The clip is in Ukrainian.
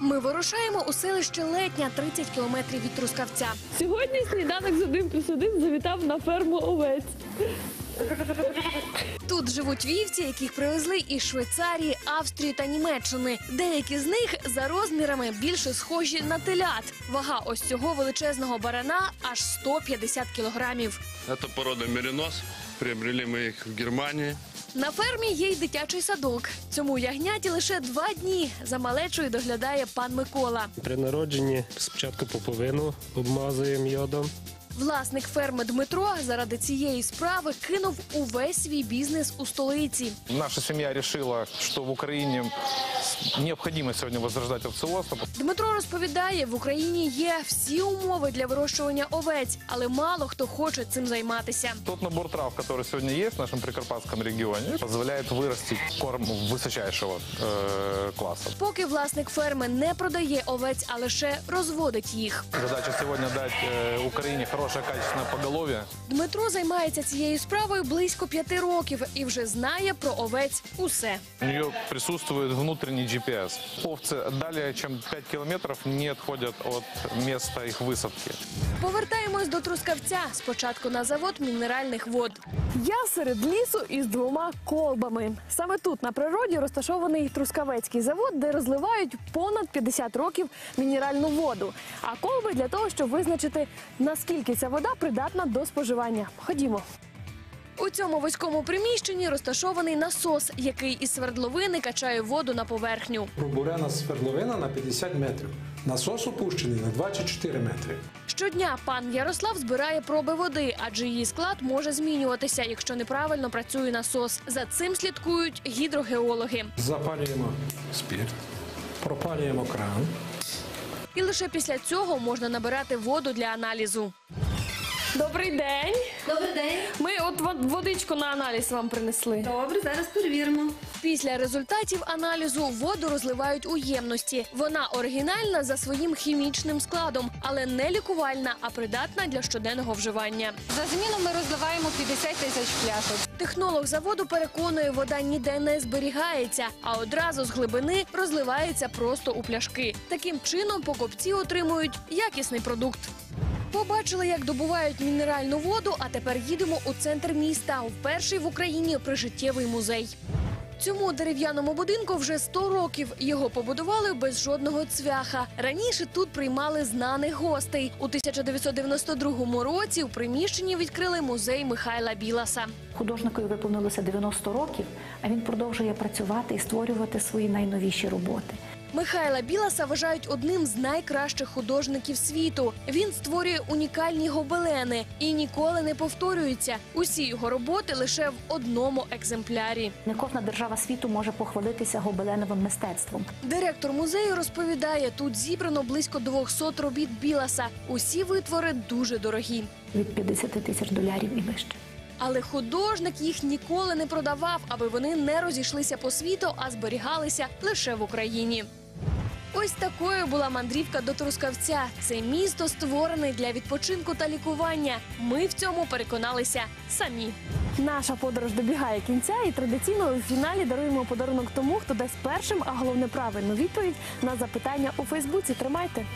Ми вирушаємо у селище Летня, 30 кілометрів від Трускавця. Сьогодні сніданок з один плюс один завітав на ферму овець. Тут живуть вівці, яких привезли із Швейцарії, Австрії та Німеччини. Деякі з них за розмірами більше схожі на телят. Вага ось цього величезного барана аж 150 кілограмів. Это порода меринос. Приобрели мы их в Германии. На фермі є й дитячий садок. Цьому ягняті лише два дні. За малечою доглядає пан Микола. При народженні спочатку поповину обмазуємо йодом. Власник ферми Дмитро заради цієї справи кинув увесь свій бізнес у столиці. Наша сім'я вирішила, що в Украине необходимо сегодня возрождать овцеводство. Дмитро розповідає, в Україні є всі умови для вирощування овець, але мало хто хоче цим займатися. Тот набор трав, который сегодня есть в нашем Прикарпатском регионе, позволяет вырастить корм высочайшего э, класса. Поки власник ферми не продає овець, а лише розводить їх. Задача сегодня дать э, Украине хорошее качественное поголовье. Дмитро займається цією справою близько п'яти років і вже знає про овець усе. У нее присутствует внутренний GPS. Овцы далее, чем 5 километров, не отходят от места их высадки. Повертаємось до Трускавця. Спочатку на завод мінеральних вод. Я серед лісу із двома колбами. Саме тут на природі розташований Трускавецький завод, де розливають понад 50 років мінеральну воду. А колби для того, щоб визначити наскільки ця вода придатна до споживання. Ходімо. У цьому вузькому приміщенні розташований насос, який із свердловини качає воду на поверхню. Пробурена свердловина на 50 метрів. Насос опущений на 24 метри. Щодня пан Ярослав збирає проби води, адже її склад може змінюватися, якщо неправильно працює насос. За цим слідкують гідрогеологи. Запалюємо спирт, пропалюємо кран. І лише після цього можна набирати воду для аналізу. Добрий день. Добрий день. Ми от водичку на аналіз вам принесли. Добре, зараз перевіримо. Після результатів аналізу воду розливають у ємності. Вона оригінальна за своїм хімічним складом, але не лікувальна, а придатна для щоденного вживання. За зміну ми розливаємо 50 тисяч пляшок. Технолог заводу переконує, вода ніде не зберігається, а одразу з глибини розливається просто у пляшки. Таким чином покупці отримують якісний продукт. Побачили, як добувають мінеральну воду, а тепер їдемо у центр міста, в перший в Україні прижиттєвий музей. Цьому дерев'яному будинку вже 100 років. Його побудували без жодного цвяха. Раніше тут приймали знаних гостей. У 1992 році у приміщенні відкрили музей Михайла Біласа. Художникові виповнилося 90 років, а він продовжує працювати і створювати свої найновіші роботи. Михайла Біласа вважають одним з найкращих художників світу. Він створює унікальні гобелени і ніколи не повторюється. Усі його роботи лише в одному екземплярі. Не кожна держава світу може похвалитися гобеленовим мистецтвом. Директор музею розповідає, тут зібрано близько 200 робіт Біласа. Усі витвори дуже дорогі. Від 50 тисяч долярів і вище. Але художник їх ніколи не продавав, аби вони не розійшлися по світу, а зберігалися лише в Україні. Ось такою була мандрівка до Трускавця. Це місто створене для відпочинку та лікування. Ми в цьому переконалися самі. Наша подорож добігає кінця, і традиційно у фіналі даруємо подарунок тому, хто дасть першим, а головне правильну відповідь на запитання у Фейсбуці. Тримайте.